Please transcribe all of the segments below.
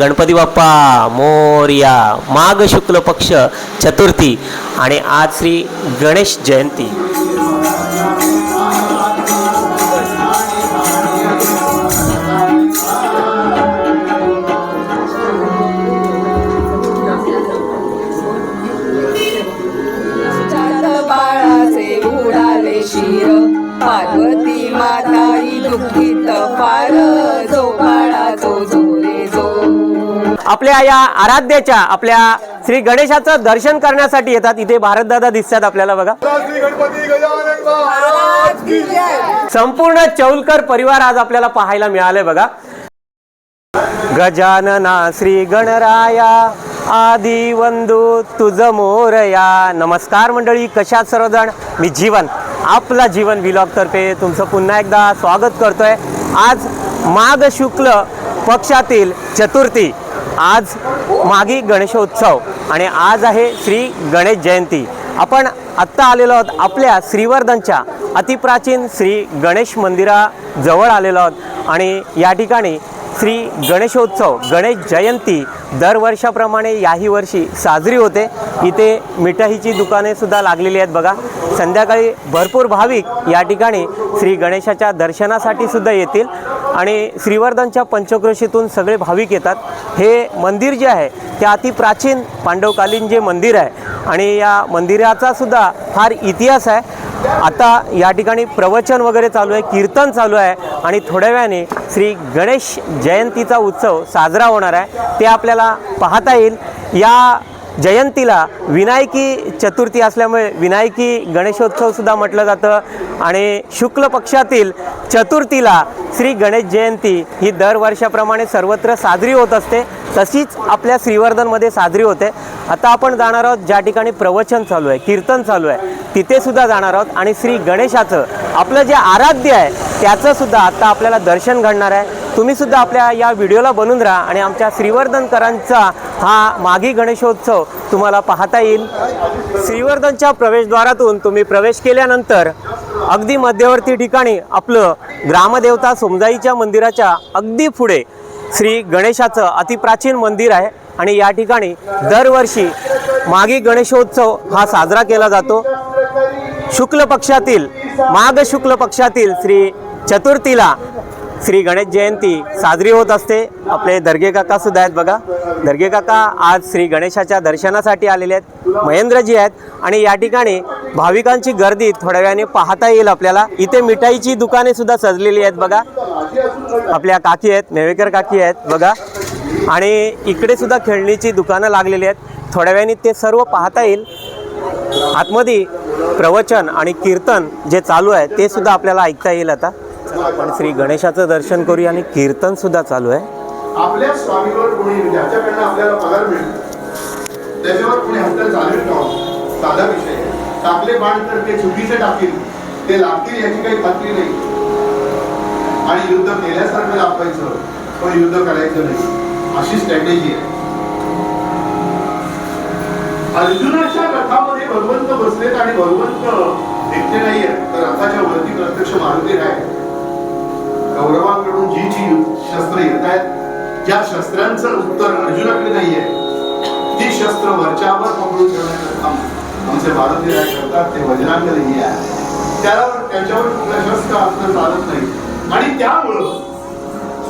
गणपती बाप्पा मोर्या माघ शुक्ल पक्ष चतुर्थी आणि आज श्री गणेश जयंती. पार्वती माताई दुःखित पार आपल्या या आराध्याच्या आपल्या श्री गणेशाचं दर्शन करण्यासाठी येतात. इथे भारतदादा दिसतात आपल्याला बघा. संपूर्ण चौलकर परिवार आज आपल्याला पाहायला मिळालंय बघा. गजानना श्री गणराया आदी वंदू तुझ मोरया. नमस्कार मंडळी कशात सर्वजण? मी जीवन आपला जीवन विलॉग तर्फे तुमचं पुन्हा एकदा स्वागत करतोय. आज माघ शुक्ल पक्षातील चतुर्थी आज मागी गणेशोत्सव आणि आज आहे श्री गणेश जयंती. आपण आत्ता आलेलो आहोत आपल्या श्रीवर्धनच्या अतिप्राचीन श्री गणेश मंदिराजवळ आलेलो आहोत आणि या ठिकाणी श्री गणेशोत्सव गणेश जयंती दरवर्षाप्रमाणे याही वर्षी साजरी होते. इथे मिठाईची दुकाने सुद्धा लागलेली आहेत बघा. संध्याकाळी भरपूर भाविक या ठिकाणी श्री गणेशाच्या दर्शनासाठी सुद्धा येतील आणि श्रीवर्धनच्या पंचक्रोशीतून सगळे भाविक येतात. हे मंदिर जे आहे ते अतिप्राचीन पांडवकालीन जे मंदिर आहे आणि या मंदिराचा सुद्धा फार इतिहास आहे. आता या ठिकाणी प्रवचन वगैरे चालू आहे कीर्तन चालू आहे आणि थोड्या वेळाने श्री गणेश जयंतीचा उत्सव साजरा होणार आहे. ते आपल्याला पाहता येईल. या जयंतीला विनायकी चतुर्थी असल्यामुळे विनायकी गणेशोत्सवसुद्धा म्हटलं जातं आणि शुक्ल पक्षातील चतुर्थीला श्री गणेश जयंती ही दरवर्षाप्रमाणे सर्वत्र साजरी होत असते. तशीच आपल्या श्रीवर्धनमध्ये साजरी होते. आता आपण जाणार आहोत ज्या ठिकाणी प्रवचन चालू आहे कीर्तन चालू आहे. तिथेसुद्धा जाणार आहोत. आणि श्री गणेशाचं आपलं जे आराध्य आहे त्याचंसुद्धा आत्ता आपल्याला दर्शन घडणार आहे. तुम्हीसुद्धा आपल्या या व्हिडिओला बनून राहा आणि आमच्या श्रीवर्धनकरांचा हा मागी गणेशोत्सव तुम्हाला पाहता येईल. श्रीवर्धनच्या प्रवेशद्वारातून तुम्ही प्रवेश केल्यानंतर अगदी मध्यवर्ती ठिकाणी आपलं ग्रामदेवता सोमजाईच्या मंदिराच्या अगदी पुढे श्री गणेशाचं अतिप्राचीन मंदिर आहे. आणि या ठिकाणी दरवर्षी मागी गणेशोत्सव हा साजरा केला जातो. शुक्ल पक्षातील माघ शुक्ल पक्षातील श्री चतुर्थीला श्री गणेश जयंती साजरी होत असते. आपले दर्गे काका सुद्धा आहेत बघा. दर्गे काका आज श्री गणेशाच्या दर्शनासाठी आलेले आहेत. महेंद्रजी आहेत. आणि या ठिकाणी भाविकांची गर्दी थोड्या वेळाने पाहता येईल आपल्याला. इथे मिठाईची दुकाने सुद्धा सजलेली आहेत बघा. आपल्या काकी आहेत नेवेकर काकी आहेत बघा. आणि इकडे सुद्धा खेळणीची दुकानं लागलेली आहेत. थोड्या वेळाने ते सर्व पाहता येईल. आतमध्ये प्रवचन आणि कीर्तन जे चालू आहे ते सुद्धा आपल्याला ऐकता येईल आता. आपण श्री गणेशाचं दर्शन करूया आणि कीर्तन सुद्धा चालू आहे. आपल्या स्वामीवर कोणी ज्याच्याकडनं आपल्याला पगार मिळतो त्याच्यावर कोणी हत्या चालू ठेवा साधा विषय टाकले बाण तर ते चुकीचे टाकतील ते लागतील याची काही खात्री नाही. आणि युद्ध केल्यासारखं दाखवायचं पण युद्ध करायचं नाही. अशी स्ट्रॅटेजी आहे. अर्जुना भगवंत बसलेत आणि भगवंत एकटे नाहीये. तर रथाच्या वरती प्रत्यक्ष मारुती आहे कौरवांकडून जी जी शस्त्र येत आहेत ज्या शस्त्रांचं उत्तर अर्जुनाकडे नाहीये ती शस्त्र वरच्यावर पकडून ठेवण्याचं आमचे मारुती राय करतात ते वज्रांगलेही आहे त्याला त्याच्यावर कुठलं शस्त्र असणं चालत नाही. आणि त्यामुळं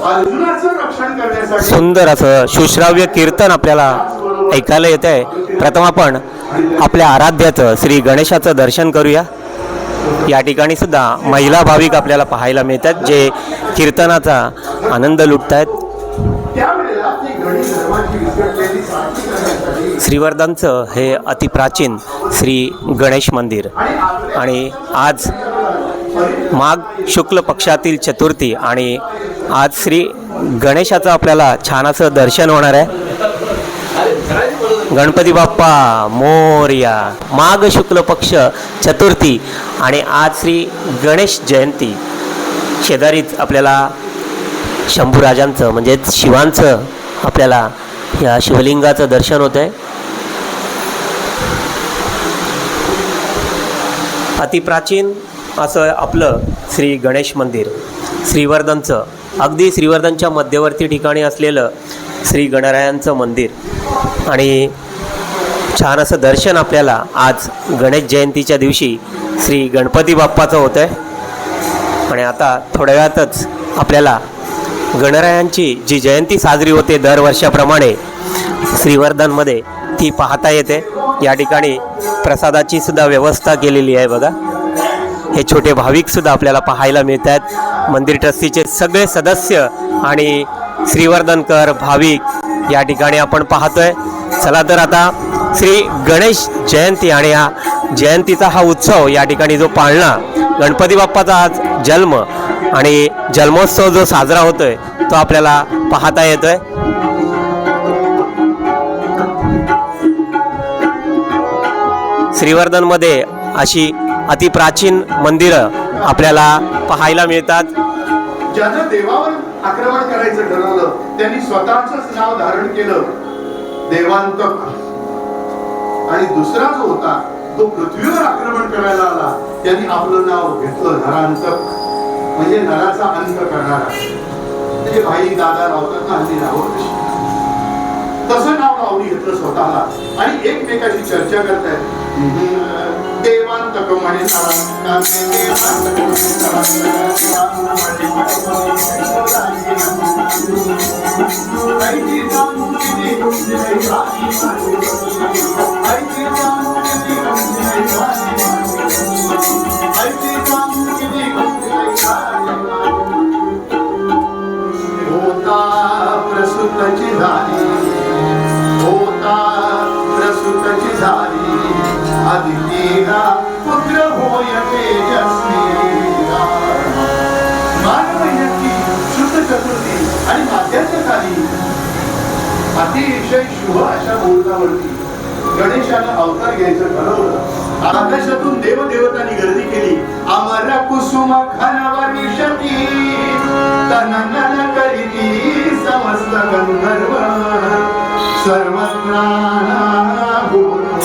अर्जुनाचं रक्षण करण्यासाठी सुंदर असं सुश्राव्य कीर्तन आपल्याला ऐकायला येत आहे प्रथम आपण आपल्या आराध्याचं श्री गणेशाचं दर्शन करूया. या ठिकाणी सुद्धा महिला भाविक आपल्याला पाहायला मिळतात जे कीर्तनाचा आनंद लुटत आहेत श्रीवर्धनचं हे अतिप्राचीन श्री गणेश मंदिर. आणि आज माघ शुक्ल पक्षातील चतुर्थी आणि आज श्री गणेशाचं आपल्याला छान असं दर्शन होणार आहे. गणपती बाप्पा मोर्या माघ शुक्ल पक्ष चतुर्थी आणि आज श्री गणेश जयंती. शेजारीच आपल्याला शंभूराजांचं म्हणजेच शिवांचं आपल्याला या शिवलिंगाचं दर्शन होतं आहे अतिप्राचीन असं आपलं श्री गणेश मंदिर श्रीवर्धनचं. अगदी श्रीवर्धनच्या मध्यवर्ती ठिकाणी असलेलं श्री गणरायांचं मंदिर. आणि छान असं दर्शन आपल्याला आज गणेश जयंतीच्या दिवशी श्री गणपती बाप्पाचं होतं आहे आणि आता थोड्या वेळातच आपल्याला गणरायांची जी जयंती साजरी होते दरवर्षाप्रमाणे श्रीवर्धनमध्ये ती पाहता येते. या ठिकाणी प्रसादाची सुद्धा व्यवस्था केलेली आहे बघा. हे छोटे भाविकसुद्धा आपल्याला पाहायला मिळत आहेत मंदिर ट्रस्टीचे सगळे सदस्य आणि श्रीवर्धनकर भाविक या ठिकाणी आपण पाहतोय. चला तर आता श्री गणेश जयंती आणि हा जयंतीचा हा उत्सव या ठिकाणी जो पाळणा गणपती बाप्पाचा आज जन्म आणि जन्मोत्सव जो साजरा होतोय तो आपल्याला पाहता येतोय. श्रीवर्धनमध्ये अशी अतिप्राचीन मंदिरं आपल्याला पाहायला मिळतात. ज्यानं देवावर आक्रमण करायचं ठरवलं. त्यांनी स्वतःच नाव धारण केलं. देवांतक आणि दुसरा जो होता तो पृथ्वीवर आक्रमण करायला आला. त्यांनी आपलं नाव घेतलं नरांतक म्हणजे नराचा अंत करणारा म्हणजे भाई दादा लावतात ना हल्ली नावं तशी तसं नाव लावणी घेतलं स्वतःला. आणि एकमेकाशी चर्चा करतायत. देवांतक म्हणे अतिशय शुभ अशा मुहूर्तावरती गणेशानं अवतार घ्यायचं ठरवलं. आकाशातून देवदेवतांनी गर्दी केली. अमर कुसुम खनावर तननन करीती समस्त गंधर्व. सर्वत्राना होतो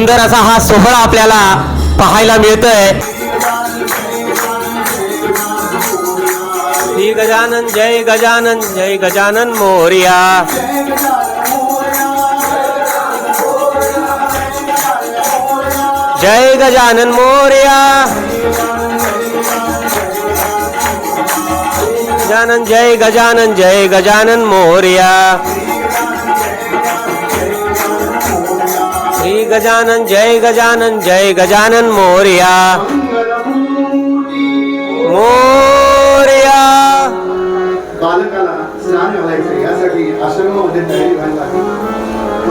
सुंदर असा हा सोहळा आपल्याला पाहायला मिळतोय. श्री गजानन जय गजानन जय गजानन मोर्या. जय गजानन मोर्या. गजानन जय गजानन जय गजानन मोर्या. गजानन जय गजानन जय गजानन मोर्या। मोर्या। बालकाला स्नान घालायचं यासाठी आश्रमामध्ये तयारी व्हायला लागली.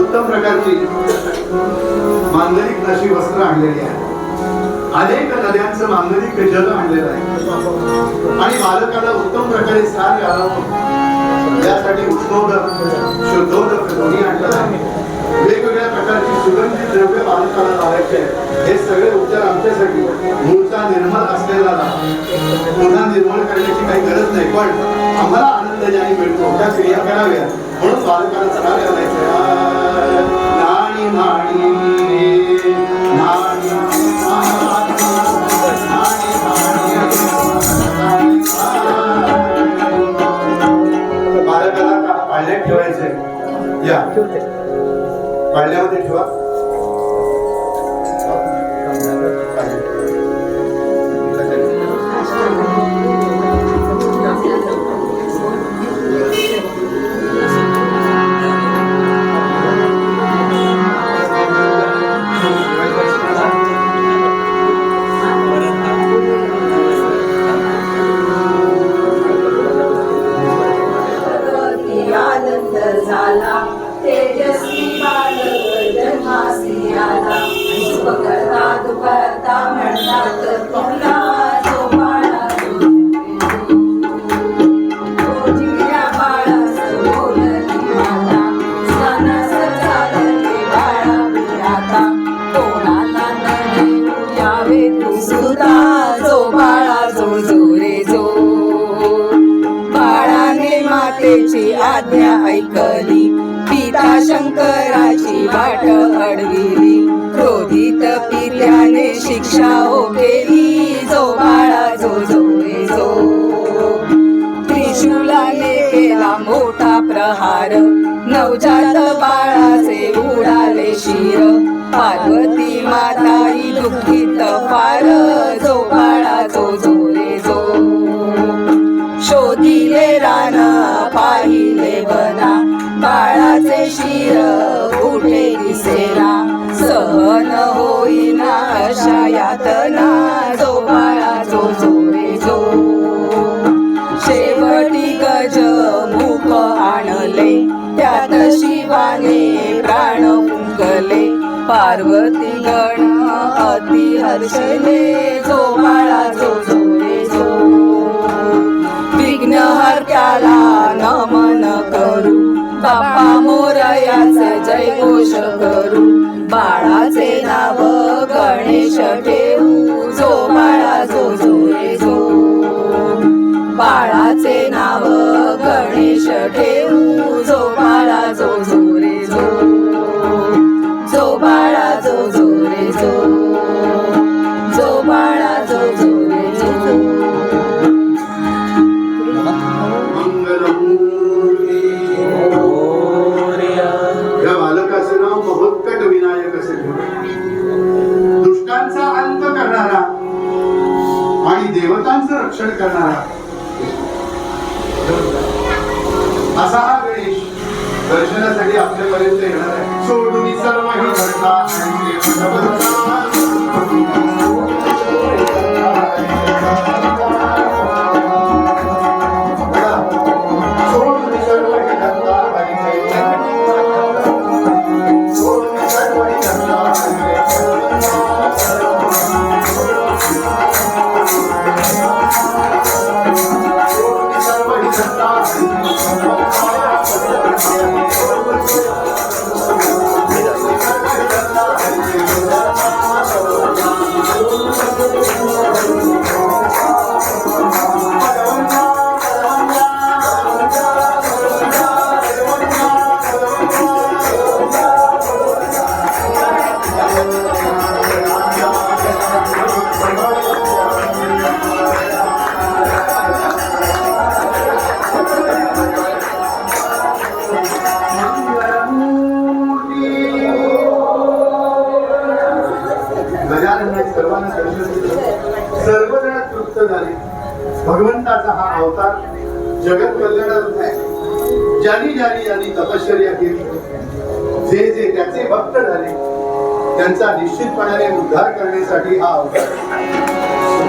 उत्तम प्रकारची मांगलिक अशी वस्त्र आणलेली आहे. अनेक नद्यांचं मांगलिक जल आणलेलं आहे. आणि बालकाला उत्तम प्रकारे स्नान घालावं. यासाठी उष्णोदक शुद्धोदक दोन्ही आणलेलं आहे. वेगवेगळ्या प्रकारची सुगंधित द्रव्य बालकाला लावायचे हे सगळे उपचार आमच्यासाठी मूळचा निर्मळ असलेला पुन्हा निर्मळ करण्याची काही गरज नाही पण आम्हाला आनंद ज्याने मिळतो त्या क्रिया कराव्या म्हणून बालकाला स्नान करायचं नाणी नाणी. बालकाला का पाळण्यात ठेवायचंय? या. पाळण्यामध्ये ठेवा हात शंकराची वाट अडविली. क्रोधित पित्याने शिक्षा ओ केली जो बाळा जो जो जो त्रिशूलाने केला मोठा प्रहार. नवजात बाळाचे उडाले शिर. पार्वती माताई दुःखित फार. जो बाळा जो वीर कुठे दिसेना? सहन होईना अशा यातना जो बाळा जो जोरे जो. शेवटी गज मुख आणले. त्यात शिवाने प्राण फुंकले. पार्वती गण अति हर्षले जो बाळा जो जो जय घोष करू. बाळाचे नाव गणेश ठेवू. जो बाळा जो जो रे जो बाळाचे नाव गणेश ठेवू. लोकांचं रक्षण करणारा. असा हा गणेश दर्शनासाठी आपल्यापर्यंत येणार आहे. सोडून सर्व ही घटना त्यांचा निश्चितपणाने उद्धार करण्यासाठी हा अवतार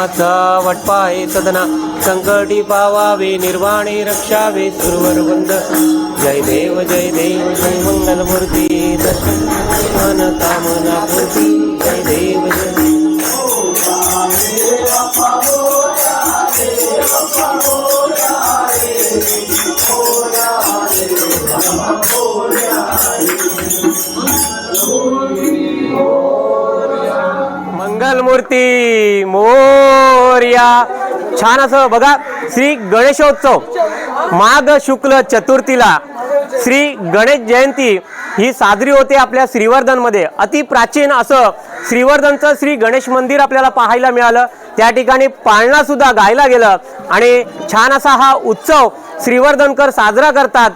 आश्रमाचा वटपा सदना संकटी पावावे निर्वाणे रक्षावे सुरवर बंद जय देव जय देव जय मंगल मूर्ती मन कामना पूर्ती. जय देव जय मंगलमूर्ती. मोर मूर्ती छान असं बघा श्री गणेशोत्सव. माघ शुक्ल चतुर्थीला श्री गणेश जयंती ही साजरी होते आपल्या श्रीवर्धनमध्ये. अति प्राचीन असं श्रीवर्धनचं श्री गणेश मंदिर आपल्याला पाहायला मिळालं. त्या ठिकाणी पाळणा सुद्धा गायला गेलं आणि छान असा हा उत्सव श्रीवर्धनकर साजरा करतात.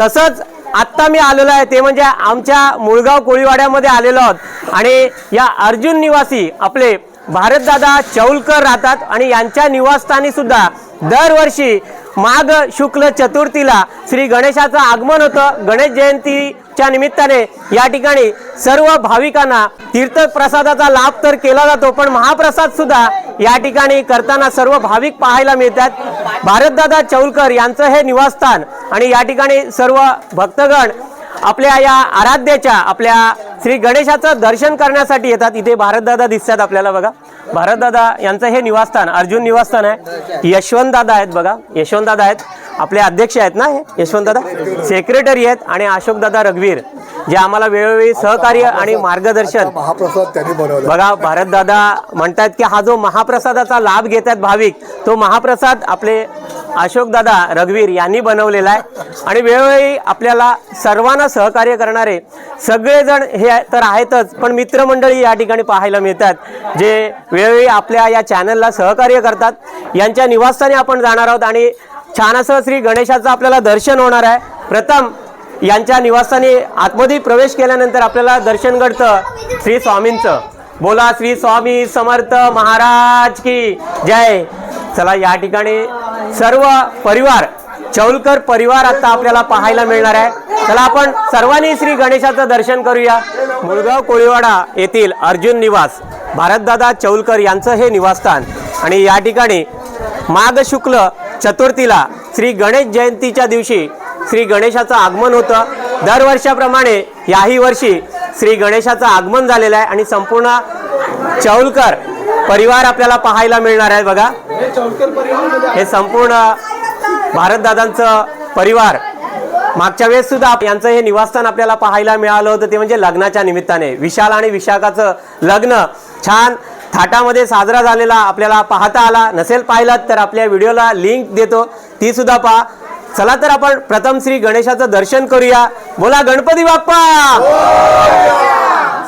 तसंच आत्ता मी आलेलो आहे ते म्हणजे आमच्या मुळगाव कोळीवाड्यामध्ये आलेलो आहोत. आणि या अर्जुन निवासी आपले भारतदादा चौलकर राहतात आणि यांच्या निवासस्थानी सुद्धा दरवर्षी माघ शुक्ल चतुर्थीला श्री गणेशाचं आगमन होतं. गणेश जयंतीच्या निमित्ताने या ठिकाणी सर्व भाविकांना तीर्थप्रसादाचा लाभ तर केला जातो पण महाप्रसाद सुद्धा या ठिकाणी करताना सर्व भाविक पाहायला मिळतात. भारतदादा चौलकर यांचं हे निवासस्थान आणि या ठिकाणी सर्व भक्तगण आपल्या या आराध्याच्या आपल्या श्री गणेशाचं दर्शन करण्यासाठी येतात. इथे भारतदादा दिसतात आपल्याला बघा. भारतदादा यांचं हे निवासस्थान अर्जुन निवासस्थान आहे. यशवंत दादा आहेत बघा. यशवंत दादा आहेत. आपले अध्यक्ष आहेत ना हे? यशवंत दादा सेक्रेटरी आहेत आणि अशोक दादा रघुवीर जे आम्हाला वेळोवेळी सहकार्य आणि मार्गदर्शन महाप्रसाद त्यांनी बनवला. बघा भारतदादा म्हणतात की हा जो महाप्रसादाचा लाभ घेतात भाविक तो महाप्रसाद आपले अशोक दादा रघुवीर यांनी बनवलेला आहे. आणि वेळोवेळी आपल्याला सर्वांना सहकार्य करणारे सगळेजण हे तर आहेतच पण मित्रमंडळी या ठिकाणी पाहायला मिळतात जे वेळोवेळी आपल्या या चॅनलला सहकार्य करतात. यांच्या निवासस्थानी आपण जाणार आहोत आणि छान असं श्री गणेशाचं आपल्याला दर्शन होणार आहे. प्रथम यांच्या निवासाने आतमध्ये प्रवेश केल्यानंतर आपल्याला दर्शन घडतं श्री स्वामींचं. बोला श्री स्वामी समर्थ महाराज की जय. चला या ठिकाणी सर्व परिवार चौलकर परिवार आता आपल्याला पाहायला मिळणार आहे. चला आपण सर्वांनी श्री गणेशाचं दर्शन करूया. मुळगाव कोळीवाडा येथील अर्जुन निवास भारतदादा चौलकर यांचं हे निवासस्थान. आणि या ठिकाणी माघ शुक्ल चतुर्थीला श्री गणेश जयंतीच्या दिवशी श्री गणेशाचं आगमन होतं. दरवर्षाप्रमाणे याही वर्षी श्री गणेशाचं आगमन झालेलं आहे आणि संपूर्ण चौलकर परिवार आपल्याला पाहायला मिळणार आहे बघा. हे संपूर्ण भारतदादांचं परिवार. मागच्या वेळेस सुद्धा आप- यांचं हे निवासस्थान आपल्याला पाहायला मिळालं होतं ते म्हणजे लग्नाच्या निमित्ताने. विशाल आणि विशाखाचं लग्न छान थाटामध्ये साजरा झालेला आपल्याला पाहता आला. नसेल पाहिलात तर आपल्या व्हिडिओला लिंक देतो. ती सुद्धा पहा. चला तर आपण प्रथम श्री गणेशाचं दर्शन करूया. बोला गणपती बाप्पा!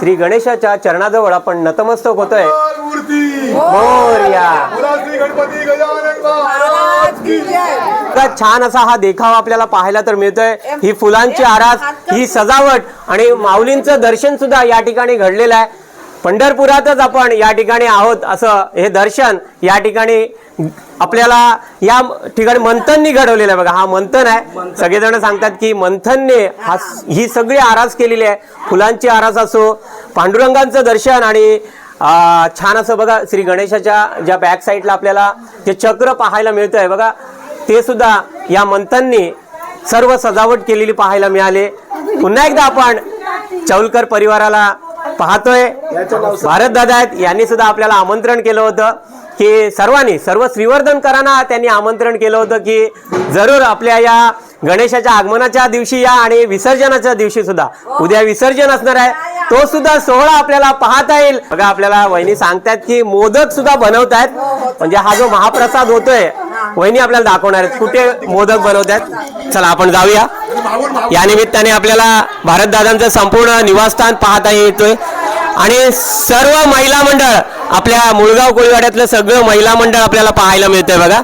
श्री गणेशाच्या चरणाजवळ आपण नतमस्तक होतोय. मूर्ती! मोरया. बोला श्री गणपती गजानन महाराज की जय. इतका छान असा हा देखावा आपल्याला पाहायला तर मिळतोय. ही फुलांची आरास ही सजावट आणि माऊलींचं दर्शन सुद्धा या ठिकाणी घडलेलं आहे. पंढरपुरातच आपण या ठिकाणी आहोत असं हे दर्शन या ठिकाणी आपल्याला या ठिकाणी मंथननी घडवलेलं आहे. बघा हा मंथन आहे. सगळेजण सांगतात की मंथनने हा ही सगळी आरास केलेली आहे. फुलांची आरास असो पांडुरंगांचं दर्शन आणि छान असं बघा श्री गणेशाच्या ज्या बॅक साईडला आपल्याला जे चक्र पाहायला मिळतं आहे बघा ते सुद्धा या मंथननी सर्व सजावट केलेली पाहायला मिळाले. पुन्हा एकदा आपण चौलकर परिवाराला पाहतोय. भारत दादा आहेत. यांनी सुद्धा आपल्याला आमंत्रण केलं होतं की सर्वांनी सर्व श्रीवर्धनकरांना त्यांनी आमंत्रण केलं होतं की जरूर आपल्या या गणेशाच्या आगमनाच्या दिवशी या आणि विसर्जनाच्या दिवशी सुद्धा. उद्या विसर्जन असणार आहे. तो सुद्धा सोहळा आपल्याला पाहता येईल. बघा आपल्याला वहिनी सांगतात की मोदक सुद्धा बनवतायत. म्हणजे हा जो महाप्रसाद होतोय वहिनी आपल्याला दाखवणार आहेत. कुठे मोदक बनवतात चला आपण जाऊया. या निमित्ताने आपल्याला भारतदादांचं संपूर्ण निवासस्थान पाहता येतोय. आणि सर्व महिला मंडळ आपल्या मुळगाव कोळीवाड्यातलं सगळं महिला मंडळ आपल्याला पाहायला मिळतंय बघा.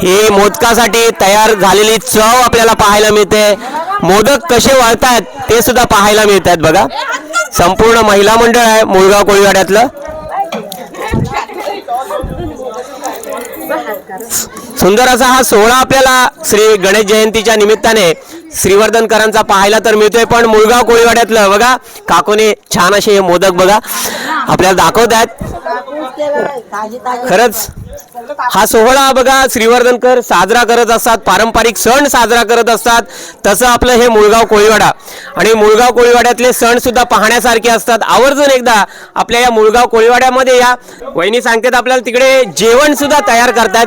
हे मोदकासाठी तयार झालेली चव आपल्याला पाहायला मिळते. मोदक कसे वळतात ते सुद्धा पाहायला मिळतात बघा. संपूर्ण महिला मंडळ आहे मुळगाव कोळीवाड्यातलं. सुंदर असा हा सोहळा आपल्याला श्री गणेश जयंतीच्या निमित्ताने श्रीवर्धनकरांचा पाहायला तर मिळतोय पण मुळगाव कोळीवाड्यातलं बघा काकोने छान असे हे मोदक बघा आपल्याला दाखवत आहेत. खरंच हा सोहळा बघा श्रीवर्धनकर साजरा करत असतात पारंपरिक सण साजरा करत असतात तसं आपलं हे मुळगाव कोळीवाडा. आणि मुळगाव कोळीवाड्यातले सण सुद्धा पाहण्यासारखे असतात. आवर्जून एकदा आपल्या या मुळगाव कोळीवाड्यामध्ये या वहिनी सांगतात आपल्याला तिकडे जेवण सुद्धा तयार करतात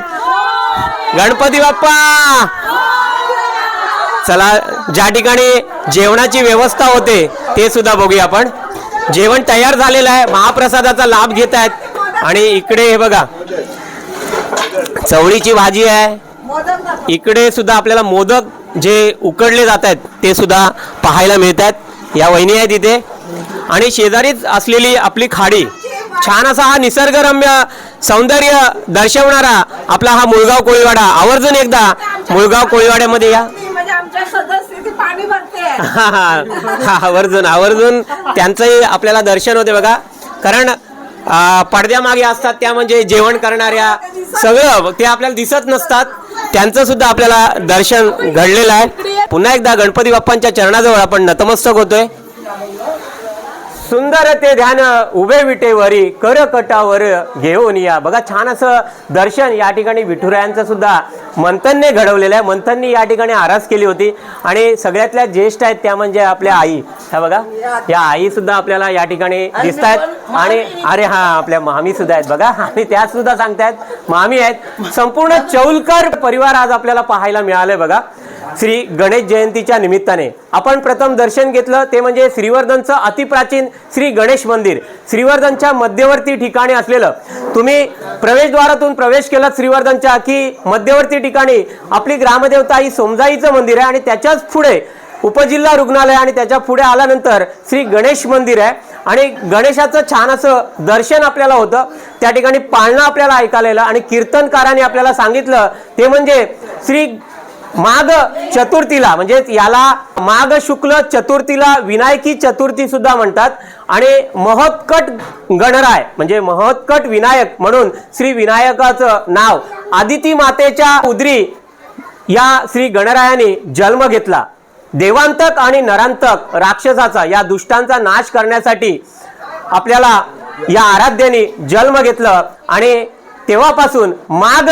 गणपती बाप्पा! चला ज्या ठिकाणी जेवणाची व्यवस्था होते ते सुद्धा बघूया आपण. जेवण तयार झालेलं आहे महाप्रसादाचा लाभ घेत आहेत. आणि इकडे हे बघा चवळीची भाजी आहे. इकडे सुद्धा आपल्याला मोदक जे उकडले जात आहेत ते सुद्धा पाहायला मिळत आहेत. या वहिनी आहेत इथे. आणि शेजारीच असलेली आपली खाडी छान असा हा निसर्गरम्य सौंदर्य दर्शवणारा आपला हा मुळगाव कोळीवाडा. आवर्जून एकदा मुळगाव कोळीवाड्यामध्ये या. म्हणजे हा, हा, आवर्जून आवर्जून. त्यांचंही आपल्याला दर्शन होते बघा. कारण पडद्यामागे असतात त्या म्हणजे जेवण करणाऱ्या सगळं ते आपल्याला दिसत नसतात. त्यांचं सुद्धा आपल्याला दर्शन घडलेलं आहे. पुन्हा एकदा गणपती बाप्पांच्या चरणाजवळ आपण नतमस्तक होतोय. सुंदर ते ध्यान उभे विटेवरी कर कटावर घेऊन या. बघा छान असं दर्शन या ठिकाणी विठुरायांचं सुद्धा मंथनने घडवलेलं आहे. मंथननी या ठिकाणी आरास केली होती. आणि सगळ्यातल्या ज्येष्ठ आहेत त्या म्हणजे आपल्या आई. ह्या बघा या आई सुद्धा आपल्याला या ठिकाणी दिसत आहेत आणि अरे हा आपल्या मामी सुद्धा आहेत. बघा आणि त्या सुद्धा सांगतायत मामी आहेत. संपूर्ण चौलकर परिवार आज आपल्याला पाहायला मिळालंय बघा. श्री गणेश जयंतीच्या निमित्ताने. आपण प्रथम दर्शन घेतलं ते म्हणजे श्रीवर्धनचं अतिप्राचीन श्री गणेश मंदिर. श्रीवर्धनच्या मध्यवर्ती ठिकाणी असलेलं. तुम्ही प्रवेशद्वारातून प्रवेश केलात श्रीवर्धनच्या की मध्यवर्ती ठिकाणी. आपली ग्रामदेवता ही सोमजाईचं मंदिर आहे आणि त्याच्याच पुढे उपजिल्हा रुग्णालय आणि त्याच्या पुढे आल्यानंतर श्री गणेश मंदिर आहे. आणि गणेशाचं छान असं दर्शन आपल्याला होतं. त्या ठिकाणी पाळणं आपल्याला ऐकायला आणि कीर्तनकारांनी आपल्याला सांगितलं ते म्हणजे श्री माघ चतुर्थीला म्हणजे याला माघ शुक्ल चतुर्थीला विनायकी चतुर्थी सुद्धा म्हणतात. आणि महोत्कट गणराय म्हणजे महोत्कट विनायक म्हणून श्री विनायकाचं नाव आदिती मातेच्या उदरी या श्री गणरायाने जन्म घेतला. देवांतक आणि नरांतक राक्षसाचा या दुष्टांचा नाश करण्यासाठी आपल्याला या आराध्याने जन्म घेतलं. आणि तेव्हापासून माघ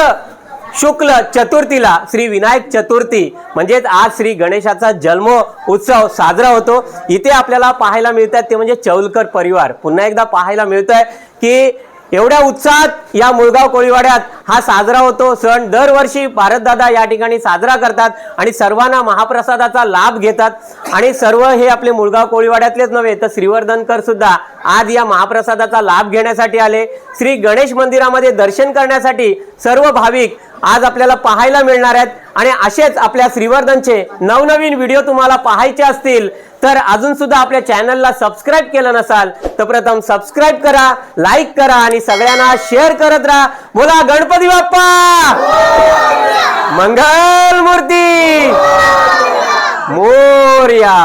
शुक्ल चतुर्थीला श्री विनायक चतुर्थी म्हणजेच आज श्री गणेशाचा जन्म उत्सव साजरा होतो. इथे आपल्याला पाहायला मिळतात ते म्हणजे चौलकर परिवार. पुन्हा एकदा पाहायला मिळतंय की एवढ्या उत्साहात या मुळगाव कोळीवाड्यात हा साजरा होतो. सण दरवर्षी भारतदादा या ठिकाणी साजरा करतात आणि सर्वांना महाप्रसादाचा लाभ घेतात. आणि सर्व हे आपले मुळगाव कोळीवाड्यातलेच नव्हे तर श्रीवर्धनकर सुद्धा आज या महाप्रसादाचा लाभ घेण्यासाठी आले. श्री गणेश मंदिरामध्ये दर्शन करण्यासाठी सर्व भाविक आज आपल्याला पाहायला मिळणार आहेत. आणि असेच आपल्या श्रीवर्धनचे नवनवीन व्हिडिओ तुम्हाला पाहायचे असतील तर अजून सुद्धा आपल्या चॅनलला सबस्क्राईब केलं नसाल तर प्रथम सबस्क्राईब करा लाईक करा आणि सगळ्यांना शेअर करत राहा. बोला गणपती बाप्पा! मंगल मूर्ती मोर्या!